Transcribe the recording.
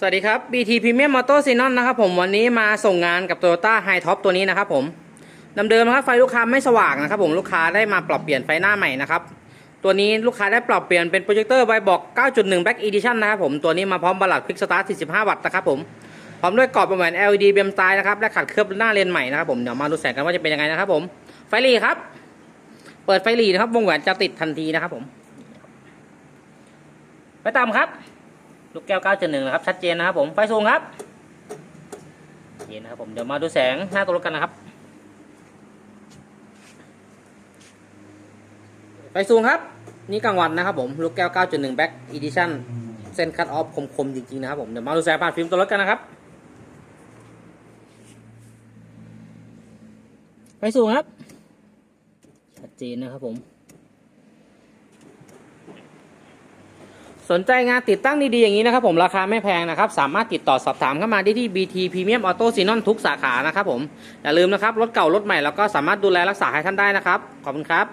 สวัสดีครับ BT Premium Moto s e n o n นะครับผมวันนี้มาส่งงานกับ Toyota High Top ตัวนี้นะครับผมเดิมๆนะครับไฟลูกค้าไม่สว่างนะครับผมลูกค้าได้มาปรับเปลี่ยนไฟหน้าใหม่นะครับตัวนี้ลูกค้าได้ปรับเปลี่ยนเป็นโปรเจคเตอร์ไวบอก 9.1 Back Edition นะครับผมตัวนี้มาพร้อมบัลลัด Quick Start 45 วัตต์นะครับผมพร้อมด้วยกรอบประแหวน LED เบมตล์นะครับและขัดเคลือบหน้าเลนใหม่นะครับผมเดี๋ยวมาดูแสงกันว่าจะเป็นยังไงนะครับผมไฟหลีครับ เปิดไฟหลีนะครับวงแหวนจะติดทันทีนะครับผม ไปตามครับ ลูกแก้ว 9.1 นะครับ ชัดเจนนะครับผม ไฟสูงครับ เย็นนะครับผม เดี๋ยวมาดูแสงหน้าตัวรถกันนะครับ ไฟสูงครับ นี่กลางวันนะครับผม ลูกแก้ว 9.1 Back Edition เส้นคัตออฟคมๆ จริง ๆ นะครับผม เดี๋ยวมาดูแสงผ่านฟิล์มตัวรถกันนะครับ ไฟสูงครับ ชัดเจนนะครับผม สนใจงานติดตั้งดีๆอย่างนี้นะครับผมราคาไม่แพงนะครับ สามารถติดต่อสอบถามเข้ามาได้ที่ BT Premium Auto s e n o n ทุกสาขานะครับผมอย่าลืมนะครับรถเก่ารถใหม่แล้วก็สามารถดูแลรักษาให้ท่านได้นะครับขอบคุณครับ